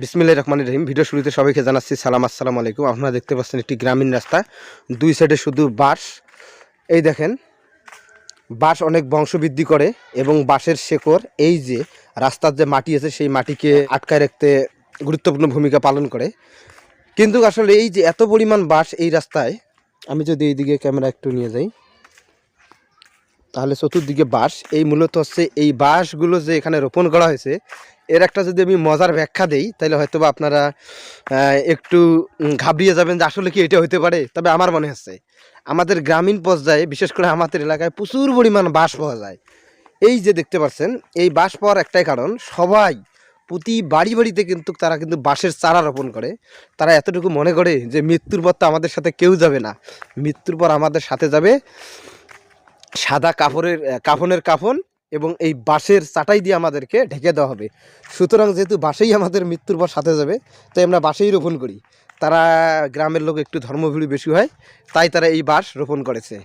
বিসমিল্লাহ রহমান রহিম। ভিডিও শুরুতে সবাইকে জানাচ্ছি সালাম, আসসালামু আলাইকুম। আপনারা দেখতে পাচ্ছেন একটি গ্রামীণ রাস্তা, দুই সাইডে শুধু বাঁশ। এই দেখেন, বাঁশ অনেক বংশবৃদ্ধি করে এবং বাঁশের শেকড়, এই যে রাস্তার যে মাটি আছে, সেই মাটিকে আটকায় রাখতে গুরুত্বপূর্ণ ভূমিকা পালন করে। কিন্তু আসলে এই যে এত পরিমাণ বাঁশ এই রাস্তায়, আমি যদি এইদিকে ক্যামেরা একটু নিয়ে যাই, তাহলে চতুর্দিকে বাঁশ। এই মূলত হচ্ছে এই বাঁশগুলো যে এখানে রোপণ করা হয়েছে এর একটা যদি আমি মজার ব্যাখ্যা দেই তাহলে হয়তো বা আপনারা একটু ঘাবড়িয়ে যাবেন যে আসলে কি এটা হতে পারে। তবে আমার মনে হচ্ছে, আমাদের গ্রামীণ পর্যায়ে, বিশেষ করে আমাদের এলাকায় প্রচুর পরিমাণ বাস পাওয়া যায়। এই যে দেখতে পাচ্ছেন, এই বাস পাওয়ার একটাই কারণ, সবাই প্রতি বাড়ি বাড়িতে কিন্তু তারা কিন্তু বাঁশের চারা রোপণ করে। তারা এতটুকু মনে করে যে মৃত্যুর পর তো আমাদের সাথে কেউ যাবে না। মৃত্যুর পর আমাদের সাথে যাবে সাদা কাপড়ের কাফনের কাফন এবং এই বাঁশের চাটাই দিয়ে আমাদেরকে ঢেকে দেওয়া হবে। সুতরাং যেহেতু বাঁশেই আমাদের মৃত্যুর পর সাথে যাবে, তাই আমরা বাঁশেই রোপণ করি। তারা গ্রামের লোক একটু ধর্মভীরু বেশি হয়, তাই তারা এই বাঁশ রোপণ করেছে।